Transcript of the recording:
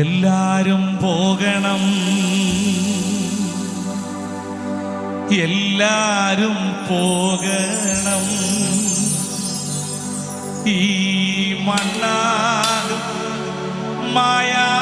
എല്ലാരും പോകണം. എല്ലാരും പോകണം. ഈ മണ്ണാകും മായാ